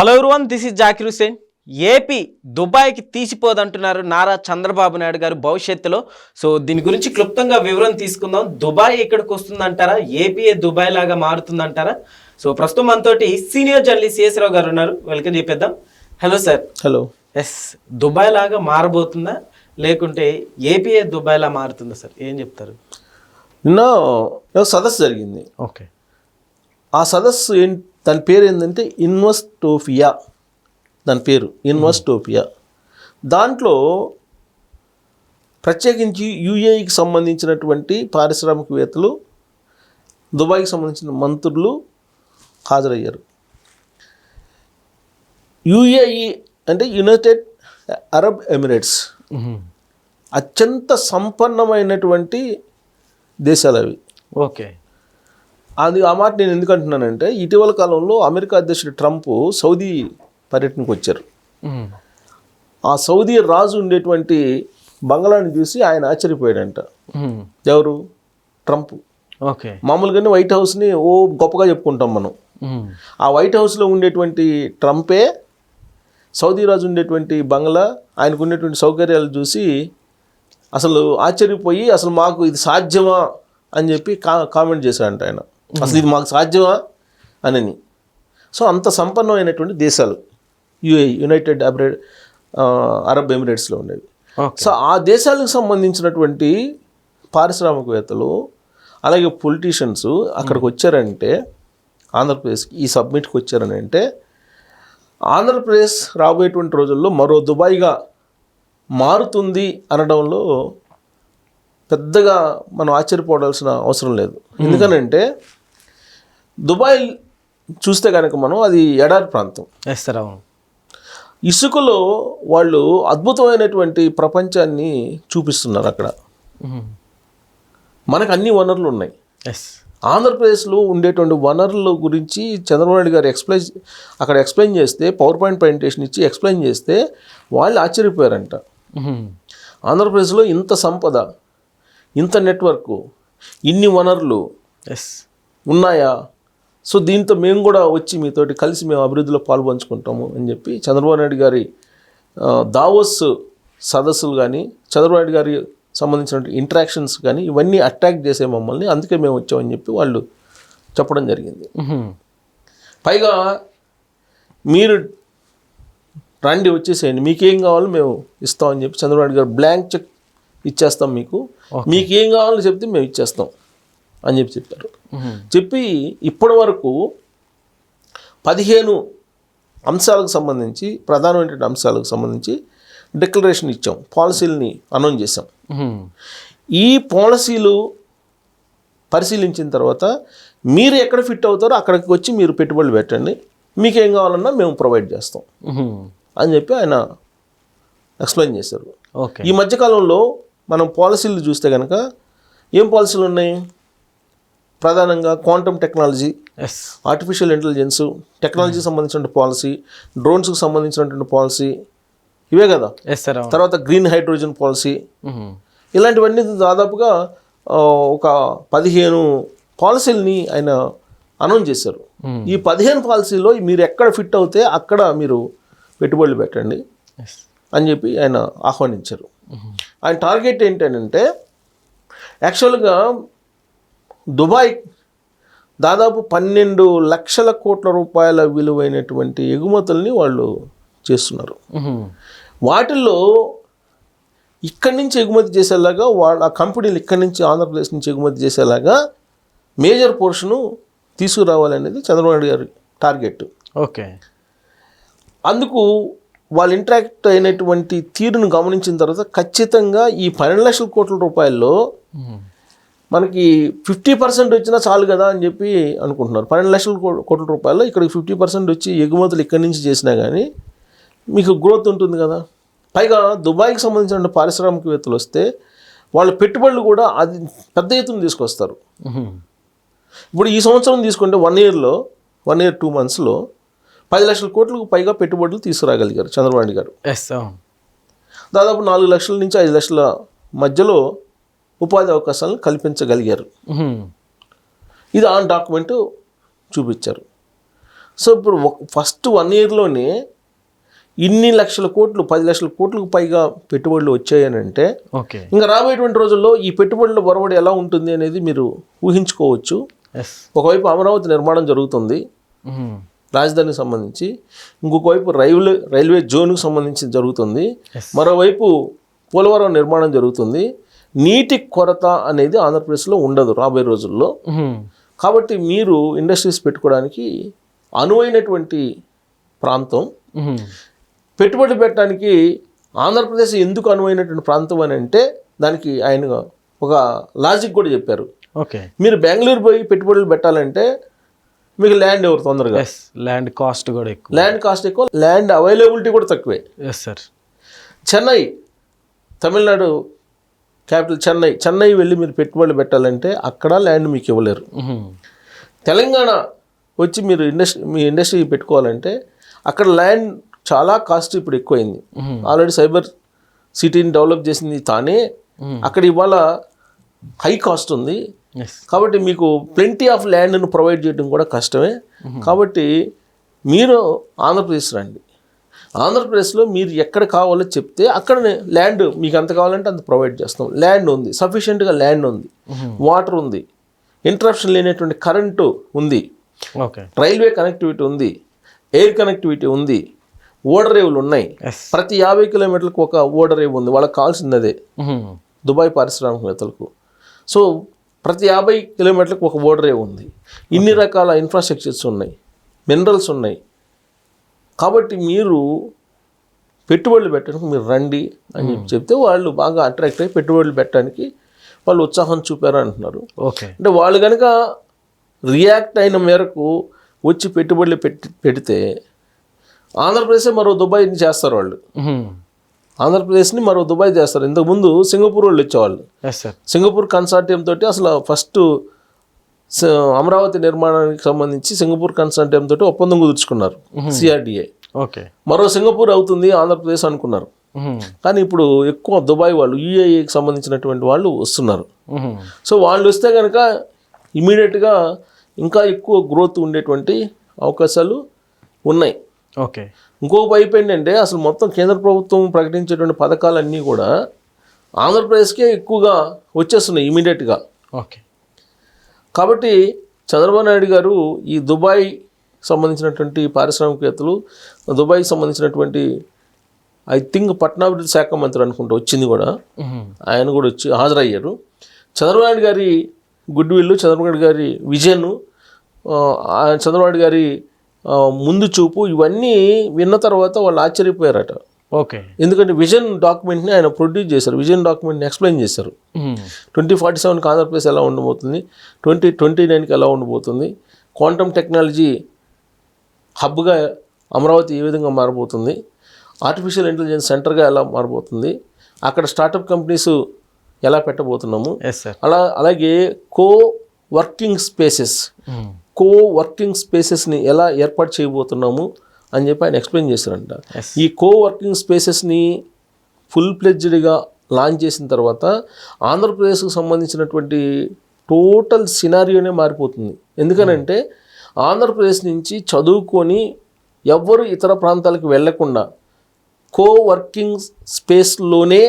Hello everyone this is Zakir Hussain AP దుబాయ్కి తీసిపోదంటున్నారు నారా చంద్రబాబు నాయుడు గారు భవిష్యత్తులో. సో దీని గురించి క్లుప్తంగా వివరం తీసుకుందాం. దుబాయ్ ఇక్కడికి వస్తుందంటారా? ఏపీఏ దుబాయ్ లాగా మారుతుందంటారా? సో ప్రస్తుతం మనతోటి సీనియర్ జర్నలిస్ట్ సిఎస్రావు గారు ఉన్నారు. వెల్కమ్ చెప్పేద్దాం. Hello sir. Hello. Yes Dubai లాగా మారబోతుందా? లేకుంటే ఏపీఏ దుబాయ్ లా మారుతుందా సార్? ఏం చెప్తారు? నిన్న సదస్సు జరిగింది. ఓకే. ఆ సదస్సు ఏం దాని పేరు ఏంటంటే ఇన్వెస్టోఫియా. దాని పేరు ఇన్వెస్టోఫియా. దాంట్లో ప్రత్యేకించి యుఏఈకి సంబంధించినటువంటి పారిశ్రామికవేత్తలు దుబాయ్కి సంబంధించిన మంత్రులు హాజరయ్యారు. యుఏఈ అంటే యునైటెడ్ అరబ్ ఎమిరేట్స్. అత్యంత సంపన్నమైనటువంటి దేశాలు అవి ఓకే. అది ఆ మాట నేను ఎందుకు అంటున్నానంటే ఇటీవల కాలంలో అమెరికా అధ్యక్షుడు ట్రంప్ సౌదీ పర్యటనకు వచ్చారు. ఆ సౌదీ రాజు ఉండేటువంటి బంగ్లాని చూసి ఆయన ఆశ్చర్యపోయాడంట. ఎవరు? ట్రంప్. ఓకే. మామూలుగానే వైట్ హౌస్ని ఓ గొప్పగా చెప్పుకుంటాం మనం. ఆ వైట్ హౌస్లో ఉండేటువంటి ట్రంపే సౌదీ రాజు ఉండేటువంటి బంగ్లా ఆయనకు ఉండేటువంటి సౌకర్యాలు చూసి అసలు ఆశ్చర్యపోయి అసలు మాకు ఇది సాధ్యమా అని చెప్పి కా కామెంట్ చేశాడంట ఆయన. అసలు ఇది మాకు సాధ్యమా? అని సో అంత సంపన్నమైనటువంటి దేశాలు. యుఏ యునైటెడ్ అబ్రెడ్ అరబ్ ఎమిరేట్స్లో ఉండేవి. సో ఆ దేశాలకు సంబంధించినటువంటి పారిశ్రామికవేత్తలు అలాగే పొలిటీషియన్స్ అక్కడికి వచ్చారంటే ఆంధ్రప్రదేశ్కి ఈ సబ్మిట్కి వచ్చారని అంటే ఆంధ్రప్రదేశ్ రాబోయేటువంటి రోజుల్లో మరో దుబాయ్గా మారుతుంది అనడంలో పెద్దగా మనం ఆశ్చర్యపోవాల్సిన అవసరం లేదు. ఎందుకనంటే దుబాయ్ చూస్తే కనుక మనం అది ఎడారి ప్రాంతం. ఎస్ అవును. ఇసుకలో వాళ్ళు అద్భుతమైనటువంటి ప్రపంచాన్ని చూపిస్తున్నారు అక్కడ. మనకు అన్ని వనరులు ఉన్నాయి. ఎస్. ఆంధ్రప్రదేశ్లో ఉండేటువంటి వనరుల గురించి చంద్రబాబు నాయుడు గారు ఎక్స్ప్లెయిన్ అక్కడ ఎక్స్ప్లెయిన్ చేస్తే పవర్ పాయింట్ ప్రజెంటేషన్ ఇచ్చి ఎక్స్ప్లెయిన్ చేస్తే వాళ్ళు ఆశ్చర్యపోయారంట. ఆంధ్రప్రదేశ్లో ఇంత సంపద ఇంత నెట్వర్క్ ఇన్ని వనరులు ఎస్. ఉన్నాయా? సో దీంతో మేము కూడా వచ్చి మీతోటి కలిసి మేము అభివృద్ధిలో పాల్పంచుకుంటాము అని చెప్పి చంద్రబాబు నాయుడు గారి దావోస్ సదస్సులు కానీ చంద్రబాబు నాయుడు గారి సంబంధించిన ఇంటరాక్షన్స్ కానీ ఇవన్నీ అట్రాక్ట్ చేసే మమ్మల్ని అందుకే మేము వచ్చామని చెప్పి వాళ్ళు చెప్పడం జరిగింది. పైగా మీరు రండి వచ్చేసేయండి మీకేం కావాలో మేము ఇస్తామని చెప్పి చంద్రబాబు నాయుడు గారు బ్లాంక్ చెక్ ఇచ్చేస్తాం మీకు. మీకు ఏం కావాలో చెప్తే మేము ఇచ్చేస్తాం అని చెప్పి చెప్పారు. చెప్పి ఇప్పటి వరకు పదిహేను అంశాలకు సంబంధించి ప్రధానమైనటువంటి అంశాలకు సంబంధించి డిక్లరేషన్ ఇచ్చాం పాలసీలని అనౌన్స్ చేసాం ఈ పాలసీలు పరిశీలించిన తర్వాత మీరు ఎక్కడ ఫిట్ అవుతారో అక్కడికి వచ్చి మీరు పెట్టుబడులు పెట్టండి మీకు ఏం కావాలన్నా మేము ప్రొవైడ్ చేస్తాం అని చెప్పి ఆయన ఎక్స్ప్లెయిన్ చేశారు. ఓకే. ఈ మధ్యకాలంలో మనం పాలసీలు చూస్తే కనుక ఏం పాలసీలు ఉన్నాయి? ప్రధానంగా quantum technology yes artificial intelligence టెక్నాలజీకి సంబంధించినటువంటి పాలసీ డ్రోన్స్కి సంబంధించినటువంటి పాలసీ ఇవే కదా? ఎస్ సార్ అవును. తర్వాత గ్రీన్ హైడ్రోజన్ పాలసీ ఇలాంటివన్నీ దాదాపుగా ఒక పదిహేను పాలసీలని ఆయన అనౌన్స్ చేశారు. ఈ పదిహేను పాలసీలో మీరు ఎక్కడ ఫిట్ అవుతే అక్కడ మీరు పెట్టుబడులు పెట్టండి అని చెప్పి ఆయన ఆహ్వానించారు. ఆయన టార్గెట్ ఏంటంటే యాక్చువల్గా దుబాయ్ దాదాపు పన్నెండు లక్షల కోట్ల రూపాయల విలువైనటువంటి ఎగుమతుల్ని వాళ్ళు చేస్తున్నారు. వాటిల్లో ఇక్కడి నుంచి ఎగుమతి చేసేలాగా వాళ్ళ ఆ కంపెనీలు ఇక్కడి నుంచి ఆంధ్రప్రదేశ్ నుంచి ఎగుమతి చేసేలాగా మేజర్ పోర్షను తీసుకురావాలనేది చంద్రబాబు నాయుడు గారి టార్గెట్. ఓకే. అందుకు వాళ్ళు ఇంటరాక్ట్ అయినటువంటి తీరును గమనించిన తర్వాత ఖచ్చితంగా ఈ పన్నెండు లక్షల కోట్ల రూపాయల్లో మనకి ఫిఫ్టీ పర్సెంట్ వచ్చినా చాలు కదా అని చెప్పి అనుకుంటున్నారు. పన్నెండు లక్షల కోట్ల రూపాయల్లో ఇక్కడికి ఫిఫ్టీ పర్సెంట్ వచ్చి ఎగుమతులు ఇక్కడి నుంచి చేసినా కానీ మీకు గ్రోత్ ఉంటుంది కదా. పైగా దుబాయ్కి సంబంధించిన పారిశ్రామికవేత్తలు వస్తే వాళ్ళ పెట్టుబడులు కూడా అది పెద్ద ఎత్తున తీసుకొస్తారు. ఇప్పుడు ఈ సంవత్సరం తీసుకుంటే వన్ ఇయర్లో వన్ ఇయర్ టూ మంత్స్లో పది లక్షల కోట్లకు పైగా పెట్టుబడులు తీసుకురాగలిగారు చంద్రబాబు గారు. దాదాపు నాలుగు లక్షల నుంచి ఐదు లక్షల మధ్యలో ఉపాధి అవకాశాలను కల్పించగలిగారు. ఇది ఆన్ డాక్యుమెంట్ చూపించారు. సో ఇప్పుడు ఫస్ట్ వన్ ఇయర్లోనే ఇన్ని లక్షల కోట్లు పది లక్షల కోట్లకు పైగా పెట్టుబడులు వచ్చాయని అంటే ఓకే. ఇంకా రాబోయేటువంటి రోజుల్లో ఈ పెట్టుబడుల ఒరవడి ఎలా ఉంటుంది అనేది మీరు ఊహించుకోవచ్చు. ఒకవైపు అమరావతి నిర్మాణం జరుగుతుంది. రాజధానికి సంబంధించి. ఇంకొక వైపు రైల్వే రైల్వే జోన్కు సంబంధించి జరుగుతుంది. మరోవైపు పోలవరం నిర్మాణం జరుగుతుంది. నీటి కొరత అనేది ఆంధ్రప్రదేశ్లో ఉండదు రాబోయే రోజుల్లో. కాబట్టి మీరు ఇండస్ట్రీస్ పెట్టుకోవడానికి అనువైనటువంటి ప్రాంతం. పెట్టుబడి పెట్టడానికి ఆంధ్రప్రదేశ్ ఎందుకు అనువైనటువంటి ప్రాంతం అని అంటే దానికి ఆయన ఒక లాజిక్ కూడా చెప్పారు. ఓకే. మీరు బెంగళూరు పోయి పెట్టుబడులు పెట్టాలంటే మీకు ల్యాండ్ ఎవరు తొందరగా? ల్యాండ్ కాస్ట్ కూడా ఎక్కువ. ల్యాండ్ కాస్ట్ ఎక్కువ ల్యాండ్ అవైలబిలిటీ కూడా తక్కువే. Yes sir Chennai Tamil Nadu capital Chennai Chennai వెళ్ళి మీరు పెట్టుబడులు పెట్టాలంటే అక్కడ ల్యాండ్ మీకు ఇవ్వలేరు. తెలంగాణ వచ్చి మీరు ఇండస్ట్రీ మీ ఇండస్ట్రీ పెట్టుకోవాలంటే అక్కడ ల్యాండ్ చాలా కాస్ట్ ఇప్పుడు ఎక్కువైంది. ఆల్రెడీ సైబర్ సిటీని డెవలప్ చేసింది తానే. అక్కడ ఇవాళ హై కాస్ట్ ఉంది. కాబట్టి మీకు ప్లెంటీ ఆఫ్ ల్యాండ్ను ప్రొవైడ్ చేయడం కూడా కష్టమే. కాబట్టి మీరు ఆంధ్రప్రదేశ్ రండి. ఆంధ్రప్రదేశ్లో మీరు ఎక్కడ కావాలో చెప్తే అక్కడ ల్యాండ్ మీకు ఎంత కావాలంటే అంత ప్రొవైడ్ చేస్తాం. ల్యాండ్ ఉంది. సఫిషియెంట్గా ల్యాండ్ ఉంది. వాటర్ ఉంది. ఇంటరప్షన్ లేనటువంటి కరెంటు ఉంది. రైల్వే కనెక్టివిటీ ఉంది. ఎయిర్ కనెక్టివిటీ ఉంది. ఓడరేవులు ఉన్నాయి. ప్రతి యాభై కిలోమీటర్లకు ఒక ఓడరేవు ఉంది. వాళ్ళకి కావాల్సింది అదే. దుబాయ్ పారిశ్రామికవేత్తలకు. సో ప్రతి యాభై కిలోమీటర్లకు ఒక ఓడరే ఉంది. ఇన్ని రకాల ఇన్ఫ్రాస్ట్రక్చర్స్ ఉన్నాయి. మినరల్స్ ఉన్నాయి. కాబట్టి మీరు పెట్టుబడులు పెట్టడానికి మీరు రండి అని చెప్తే వాళ్ళు బాగా అట్రాక్ట్ అయ్యి పెట్టుబడులు పెట్టడానికి వాళ్ళు ఉత్సాహం చూపారు అంటున్నారు. ఓకే. అంటే వాళ్ళు కనుక రియాక్ట్ అయిన మేరకు వచ్చి పెట్టుబడులు పెట్టి పెడితే ఆంధ్రప్రదేశ్ మరో దుబాయ్ చేస్తారు వాళ్ళు. ఆంధ్రప్రదేశ్ని మరో దుబాయ్ చేస్తారు. ఇంతకుముందు సింగపూర్ వాళ్ళు సార్ సింగపూర్ కన్సార్టియం తోటి అసలు ఫస్ట్ అమరావతి నిర్మాణానికి సంబంధించి సింగపూర్ కన్సార్టియం తోటి ఒప్పందం కుదుర్చుకున్నారు. సిఆర్డిఏ. ఓకే. మరో సింగపూర్ అవుతుంది ఆంధ్రప్రదేశ్ అనుకున్నారు. కానీ ఇప్పుడు ఎక్కువ దుబాయ్ వాళ్ళు యూఏఈకి సంబంధించినటువంటి వాళ్ళు వస్తున్నారు. సో వాళ్ళు వస్తే కనుక ఇమీడియట్గా ఇంకా ఎక్కువ గ్రోత్ ఉండేటువంటి అవకాశాలు ఉన్నాయి. ఓకే. ఇంకొక వైపు ఏంటంటే అసలు మొత్తం కేంద్ర ప్రభుత్వం ప్రకటించేటువంటి పథకాలన్నీ కూడా ఆంధ్రప్రదేశ్కే ఎక్కువగా వచ్చేస్తున్నాయి ఇమీడియట్గా ఓకే. కాబట్టి చంద్రబాబు నాయుడు గారు ఈ దుబాయ్ సంబంధించినటువంటి పారిశ్రామికవేత్తలు దుబాయ్కి సంబంధించినటువంటి ఐ థింక్ పట్టణాభివృద్ధి శాఖ మంత్రి అనుకుంటా వచ్చింది కూడా. ఆయన కూడా వచ్చి హాజరయ్యారు. చంద్రబాబు నాయుడు గారి గుడ్ విల్ చంద్రబాబు నాయుడు గారి విజన్ చంద్రబాబు నాయుడు గారి ముందు చూపు ఇవన్నీ విన్న తర్వాత వాళ్ళు ఆశ్చర్యపోయారట. ఓకే. ఎందుకంటే విజన్ డాక్యుమెంట్ని ఆయన ప్రొడ్యూస్ చేశారు. విజన్ డాక్యుమెంట్ని ఎక్స్ప్లెయిన్ చేశారు. ట్వంటీ ఫార్టీ సెవెన్కి ఆంధ్రప్రదేశ్ ఎలా ఉండబోతుంది? ట్వంటీ ట్వంటీ నైన్కి ఎలా ఉండబోతుంది? క్వాంటమ్ టెక్నాలజీ హబ్గా అమరావతి ఏ విధంగా మారబోతుంది? ఆర్టిఫిషియల్ ఇంటెలిజెన్స్ సెంటర్గా ఎలా మారబోతుంది? అక్కడ స్టార్టప్ కంపెనీస్ ఎలా పెట్టబోతున్నాము? అలా అలాగే co working spaces co working స్పేసెస్ని ఎలా ఏర్పాటు చేయబోతున్నాము? అని చెప్పి ఆయన ఎక్స్ప్లెయిన్ చేశారంట. ఈ కో వర్కింగ్ స్పేసెస్ని ఫుల్ ప్లెడ్జ్డ్గా లాంచ్ చేసిన తర్వాత ఆంధ్రప్రదేశ్కు సంబంధించినటువంటి టోటల్ సినారియోనే మారిపోతుంది. ఎందుకనంటే ఆంధ్రప్రదేశ్ నుంచి చదువుకొని ఎవ్వరు ఇతర ప్రాంతాలకు వెళ్ళకుండా కో వర్కింగ్ స్పేస్లోనే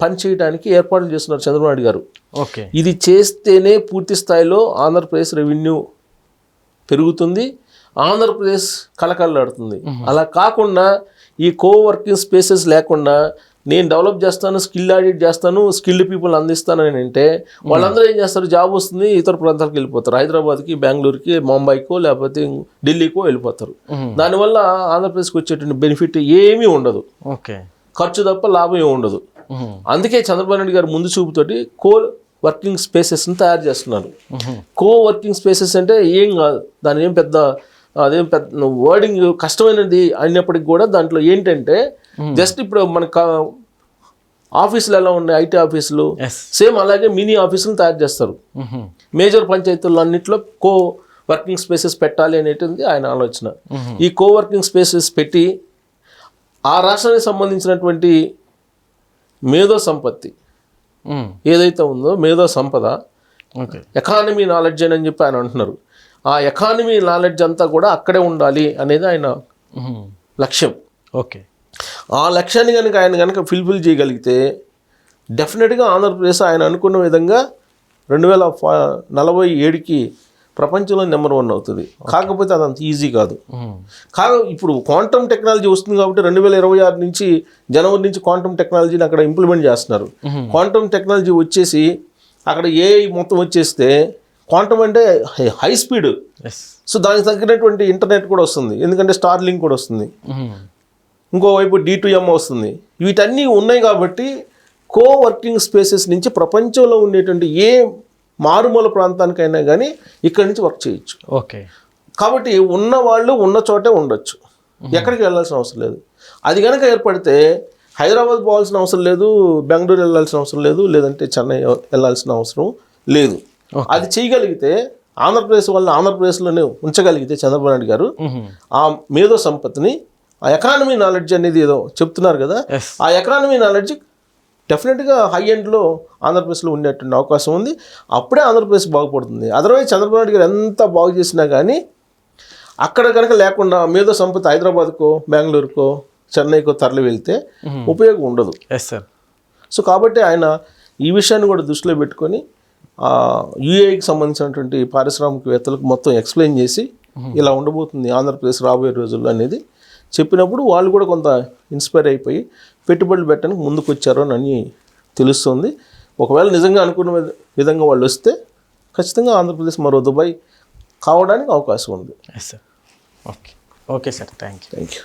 పనిచేయడానికి ఏర్పాట్లు చేస్తున్నారు చంద్రబాబు నాయుడు గారు. ఓకే. ఇది చేస్తేనే పూర్తి స్థాయిలో ఆంధ్రప్రదేశ్ రెవెన్యూ పెరుగుతుంది. ఆంధ్రప్రదేశ్ కలకల్లాడుతుంది అలా కాకుండా ఈ కో వర్కింగ్ స్పేసెస్ లేకుండా నేను డెవలప్ చేస్తాను స్కిల్ ఆడిట్ చేస్తాను స్కిల్డ్ పీపుల్ అందిస్తానని అంటే వాళ్ళందరూ ఏం చేస్తారు? జాబ్ వస్తుంది ఇతర ప్రాంతాలకు వెళ్ళిపోతారు. హైదరాబాద్కి బెంగళూరుకి ముంబైకో లేకపోతే ఢిల్లీకో వెళ్ళిపోతారు. దానివల్ల ఆంధ్రప్రదేశ్కి వచ్చేటువంటి బెనిఫిట్ ఏమీ ఉండదు. ఓకే. ఖర్చు తప్ప లాభం ఏమి ఉండదు. అందుకే చంద్రబాబు నాయుడు గారు ముందు చూపుతోటి కో వర్కింగ్ స్పేసెస్ని తయారు చేస్తున్నారు. కో వర్కింగ్ స్పేసెస్ అంటే ఏం కాదు. దాని ఏం పెద్ద అదేం పెద్ద వర్డింగ్ కష్టమైనది అయినప్పటికి కూడా దాంట్లో ఏంటంటే జస్ట్ ఇప్పుడు మన ఆఫీసులు ఎలా ఉన్నాయి? ఐటీ ఆఫీసులు? సేమ్ అలాగే మినీ ఆఫీసులు తయారు చేస్తారు. మేజర్ పంచాయతీల్లో అన్నింటిలో కో వర్కింగ్ స్పేసెస్ పెట్టాలి అనేటిది ఆయన ఆలోచన. ఈ కో వర్కింగ్ స్పేసెస్ పెట్టి ఆ రాష్ట్రానికి సంబంధించినటువంటి మేధో సంపత్తి ఏదైతే ఉందో మేధో సంపద ఎకానమీ నాలెడ్జ్ అని చెప్పి ఆయన అంటున్నారు. ఆ ఎకానమీ నాలెడ్జ్ అంతా కూడా అక్కడే ఉండాలి అనేది ఆయన లక్ష్యం. ఓకే ఆ లక్ష్యాన్ని కనుక ఆయన కనుక ఫిల్ఫిల్ చేయగలిగితే డెఫినెట్గా ఆంధ్రప్రదేశ్ ఆయన అనుకున్న విధంగా రెండు వేల నలభై ఏడుకి ప్రపంచంలో నెంబర్ వన్ అవుతుంది. కాకపోతే అది అంత ఈజీ కాదు. కా ఇప్పుడు క్వాంటమ్ టెక్నాలజీ వస్తుంది కాబట్టి రెండు వేల ఇరవై ఆరు నుంచి జనవరి నుంచి క్వాంటమ్ టెక్నాలజీని అక్కడ ఇంప్లిమెంట్ చేస్తున్నారు. క్వాంటమ్ టెక్నాలజీ వచ్చేసి అక్కడ ఏ మొత్తం వచ్చేస్తే క్వాంటమ్ అంటే హై- స్పీడ్. సో దానికి తగ్గినటువంటి ఇంటర్నెట్ కూడా వస్తుంది. ఎందుకంటే స్టార్ లింక్ కూడా వస్తుంది. ఇంకోవైపు డి టు ఎం వస్తుంది. వీటన్నీ ఉన్నాయి కాబట్టి కో వర్కింగ్ స్పేసెస్ నుంచి ప్రపంచంలో ఉండేటువంటి ఏ మారుమూల ప్రాంతానికైనా కానీ ఇక్కడి నుంచి వర్క్ చేయొచ్చు. ఓకే. కాబట్టి ఉన్న వాళ్ళు ఉన్న చోటే ఉండొచ్చు. ఎక్కడికి వెళ్ళాల్సిన అవసరం లేదు. అది కనుక ఏర్పడితే హైదరాబాద్ పోవాల్సిన అవసరం లేదు బెంగళూరు వెళ్ళాల్సిన అవసరం లేదు లేదంటే చెన్నై వెళ్ళాల్సిన అవసరం లేదు. అది చేయగలిగితే ఆంధ్రప్రదేశ్ వాళ్ళని ఆంధ్రప్రదేశ్లోనే ఉంచగలిగితే చంద్రబాబు నాయుడు గారు ఆ మేధో సంపత్తిని ఆ ఎకానమీ నాలెడ్జ్ అనేది ఏదో చెప్తున్నారు కదా ఆ ఎకానమీ నాలెడ్జ్ డెఫినెట్గా హై ఎండ్లో ఆంధ్రప్రదేశ్లో ఉండేటువంటి అవకాశం ఉంది. అప్పుడే ఆంధ్రప్రదేశ్ బాగుపడుతుంది. అదర్వైజ్ చంద్రబాబు నాయుడు గారు ఎంత బాగు చేసినా కానీ అక్కడ కనుక లేకుండా మేధో సంపత్తి హైదరాబాద్కో బెంగళూరుకో చెన్నైకో తరలి వెళ్తే ఉపయోగం ఉండదు. ఎస్ సార్ సో కాబట్టి ఆయన ఈ విషయాన్ని కూడా దృష్టిలో పెట్టుకొని యూఏకి సంబంధించినటువంటి పారిశ్రామికవేత్తలకు మొత్తం ఎక్స్ప్లెయిన్ చేసి ఇలా ఉండబోతుంది ఆంధ్రప్రదేశ్ రాబోయే రోజుల్లో అనేది చెప్పినప్పుడు వాళ్ళు కూడా కొంత ఇన్స్పైర్ అయిపోయి పెట్టుబడులు పెట్టడానికి ముందుకు వచ్చారు అని తెలుస్తుంది. ఒకవేళ నిజంగా అనుకున్న విధ- విధంగా వాళ్ళు వస్తే ఖచ్చితంగా ఆంధ్రప్రదేశ్ మరో దుబాయ్ కావడానికి అవకాశం ఉంది. Yes sir okay okay sir thank you thank you